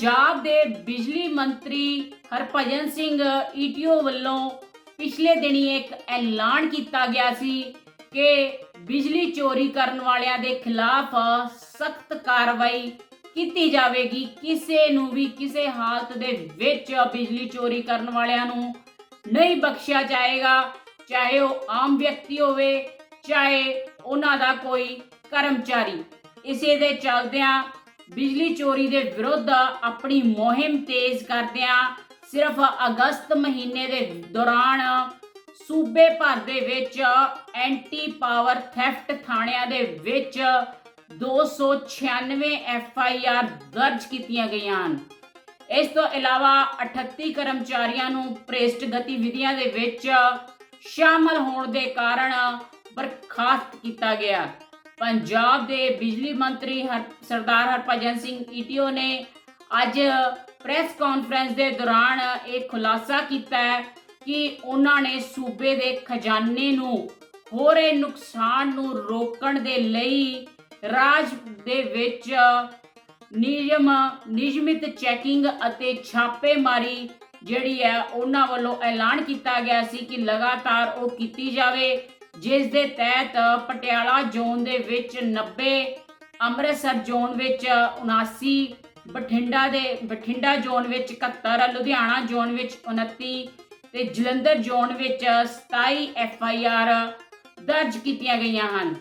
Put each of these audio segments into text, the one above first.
ਪੰਜਾਬ ਦੇ ਬਿਜਲੀ ਮੰਤਰੀ ਹਰਭਜਨ ਸਿੰਘ ਈਟੀਓ ਵੱਲੋਂ ਪਿਛਲੇ ਦਿਨੀ ਇੱਕ ਐਲਾਨ ਕੀਤਾ ਗਿਆ ਸੀ ਕਿ ਬਿਜਲੀ ਚੋਰੀ ਕਰਨ ਵਾਲਿਆਂ ਦੇ ਖਿਲਾਫ ਸਖਤ ਕਾਰਵਾਈ ਕੀਤੀ ਜਾਵੇਗੀ। ਕਿਸੇ ਨੂੰ ਵੀ ਕਿਸੇ ਹਾਲਤ ਦੇ ਵਿੱਚ ਬਿਜਲੀ ਚੋਰੀ ਕਰਨ ਵਾਲਿਆਂ ਨੂੰ ਨਹੀਂ ਬਖਸ਼ਿਆ ਜਾਏਗਾ। ਚਾਹੇ ਉਹ ਆਮ ਵਿਅਕਤੀ ਹੋਵੇ, ਚਾਹੇ ਉਹਨਾਂ ਦਾ ਕੋਈ ਕਰਮਚਾਰੀ। ਇਸੇ ਦੇ ਚੱਲਦਿਆਂ ਬਿਜਲੀ ਚੋਰੀ ਦੇ ਵਿਰੁੱਧ ਆਪਣੀ ਮੁਹਿੰਮ ਤੇਜ਼ ਕਰਦਿਆਂ ਸਿਰਫ ਅਗਸਤ ਮਹੀਨੇ ਦੇ ਦੌਰਾਨ ਸੂਬੇ ਭਰ ਦੇ ਵਿੱਚ ਐਂਟੀ ਪਾਵਰ ਥੈਫਟ ਥਾਣਿਆਂ ਦੇ ਵਿੱਚ 296 ਐਫ ਆਈ ਆਰ ਦਰਜ ਕੀਤੀਆਂ ਗਈਆਂ ਹਨ। ਇਸ ਤੋਂ ਇਲਾਵਾ 38 ਕਰਮਚਾਰੀਆਂ ਨੂੰ ਪ੍ਰੇਸਟ ਗਤੀਵਿਧੀਆਂ ਦੇ ਵਿੱਚ ਸ਼ਾਮਲ ਹੋਣ ਦੇ ਕਾਰਨ ਬਰਖਾਸਤ ਕੀਤਾ ਗਿਆ। ਪੰਜਾਬ ਦੇ ਬਿਜਲੀ ਮੰਤਰੀ ਹਰ, ਸਰਦਾਰ ਹਰਭਜਨ ਸਿੰਘ ਈਟੀਓ ਨੇ ਅੱਜ ਪ੍ਰੈਸ ਕਾਨਫਰੰਸ ਦੇ ਦੌਰਾਨ ਇਹ ਖੁਲਾਸਾ ਕੀਤਾ ਹੈ ਕਿ ਉਹਨਾਂ ਨੇ ਸੂਬੇ ਦੇ ਖਜ਼ਾਨੇ ਨੂੰ ਹੋ ਰਹੇ ਨੁਕਸਾਨ ਨੂੰ ਰੋਕਣ ਦੇ ਲਈ ਰਾਜ ਦੇ ਵਿੱਚ ਨਿਯਮ, ਨਿਯਮਿਤ ਚੈਕਿੰਗ ਅਤੇ ਛਾਪੇਮਾਰੀ ਜਿਹੜੀ ਹੈ, ਉਹਨਾਂ ਵੱਲੋਂ ਐਲਾਨ ਕੀਤਾ ਗਿਆ ਸੀ ਕਿ ਲਗਾਤਾਰ ਉਹ ਕੀਤੀ ਜਾਵੇ। ਜਿਸ ਦੇ ਤਹਿਤ ਪਟਿਆਲਾ ਜ਼ੋਨ ਦੇ ਵਿੱਚ 90 ਅੰਮ੍ਰਿਤਸਰ ਜ਼ੋਨ ਵਿੱਚ 79 ਬਠਿੰਡਾ ਦੇ, ਬਠਿੰਡਾ ਜ਼ੋਨ ਵਿੱਚ 71 ਲੁਧਿਆਣਾ ਜ਼ੋਨ ਵਿੱਚ 29 ਤੇ ਜਲੰਧਰ ਜ਼ੋਨ ਵਿੱਚ 27 ਐਫ ਆਈ ਆਰ ਦਰਜ ਕੀਤੀਆਂ ਗਈਆਂ ਹਨ।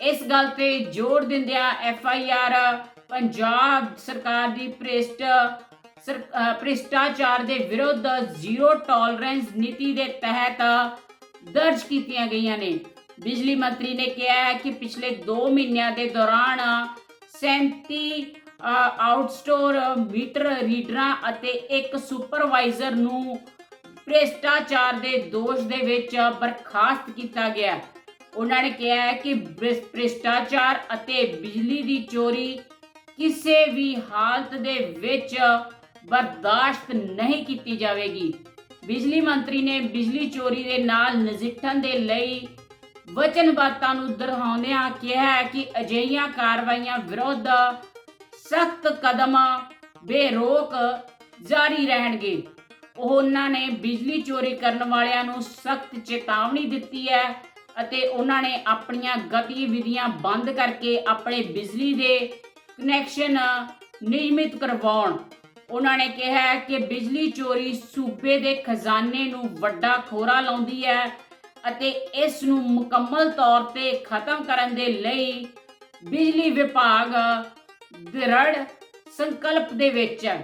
ਇਸ ਗੱਲ ਤੇ ਜ਼ੋਰ ਦਿੰਦਿਆਂ ਐਫ ਆਈ ਆਰ ਪੰਜਾਬ ਸਰਕਾਰ ਦੀ ਭ੍ਰਿਸ਼ਟ, ਸਰ- ਭ੍ਰਿਸ਼ਟਾਚਾਰ ਦੇ ਵਿਰੁੱਧ ਜ਼ੀਰੋ ਟੋਲਰੈਂਸ ਨੀਤੀ ਦੇ ਤਹਿਤ ਦਰਜ ਕੀਤੀਆਂ ਗਈਆਂ ਨੇ। ਬਿਜਲੀ ਮੰਤਰੀ ਨੇ ਕਿਹਾ ਹੈ ਕਿ ਪਿਛਲੇ 2 ਮਹੀਨਿਆਂ ਦੇ ਦੌਰਾਨ 37 ਆਊਟਸਟੋਰ ਮੀਟਰ ਰੀਡਰਾਂ ਅਤੇ ਇੱਕ ਸੁਪਰਵਾਈਜ਼ਰ ਨੂੰ ਭ੍ਰਿਸ਼ਟਾਚਾਰ ਦੇ ਦੋਸ਼ ਦੇ ਵਿੱਚ ਬਰਖਾਸਤ ਕੀਤਾ ਗਿਆ। ਉਹਨਾਂ ਨੇ ਕਿਹਾ ਹੈ ਕਿ ਭ੍ਰਿਸ਼- ਭ੍ਰਿਸ਼ਟਾਚਾਰ ਅਤੇ ਬਿਜਲੀ ਦੀ ਚੋਰੀ ਕਿਸੇ ਵੀ ਹਾਲਤ ਦੇ ਵਿੱਚ ਬਰਦਾਸ਼ਤ ਨਹੀਂ ਕੀਤੀ ਜਾਵੇਗੀ। ਬਿਜਲੀ ਮੰਤਰੀ ਨੇ ਬਿਜਲੀ ਚੋਰੀ ਦੇ ਨਾਲ ਨਜਿੱਠਣ ਦੇ ਲਈ ਵਚਨਬੱਧਤਾ ਨੂੰ ਦੁਹਰਾਉਂਦਿਆਂ ਕਿਹਾ ਹੈ ਕਿ ਅਜਿਹੀਆਂ ਕਾਰਵਾਈਆਂ ਵਿਰੁੱਧ ਸਖਤ ਕਦਮ ਬੇਰੋਕ ਜਾਰੀ ਰਹਿਣਗੇ। ਉਹਨਾਂ ਨੇ ਬਿਜਲੀ ਚੋਰੀ ਕਰਨ ਵਾਲਿਆਂ ਨੂੰ ਸਖਤ ਚੇਤਾਵਨੀ ਦਿੱਤੀ ਹੈ ਅਤੇ ਉਹਨਾਂ ਨੇ ਆਪਣੀਆਂ ਗਤੀਵਿਧੀਆਂ ਬੰਦ ਕਰਕੇ ਆਪਣੇ ਬਿਜਲੀ ਦੇ ਕਨੈਕਸ਼ਨ ਨਿਯਮਿਤ ਕਰਵਾਉਣ ਉਹਨਾਂ ਨੇ ਕਿਹਾ ਕਿ ਬਿਜਲੀ ਚੋਰੀ ਸੂਬੇ ਦੇ ਖਜ਼ਾਨੇ ਨੂੰ ਵੱਡਾ ਖੋਰਾ ਲਾਉਂਦੀ ਹੈ ਅਤੇ ਇਸ ਨੂੰ ਮੁਕੰਮਲ ਤੌਰ ਤੇ ਖਤਮ ਕਰਨ ਦੇ ਲਈ ਬਿਜਲੀ ਵਿਭਾਗ ਦ੍ਰਿੜ ਸੰਕਲਪ ਦੇ ਵਿੱਚ ਹੈ।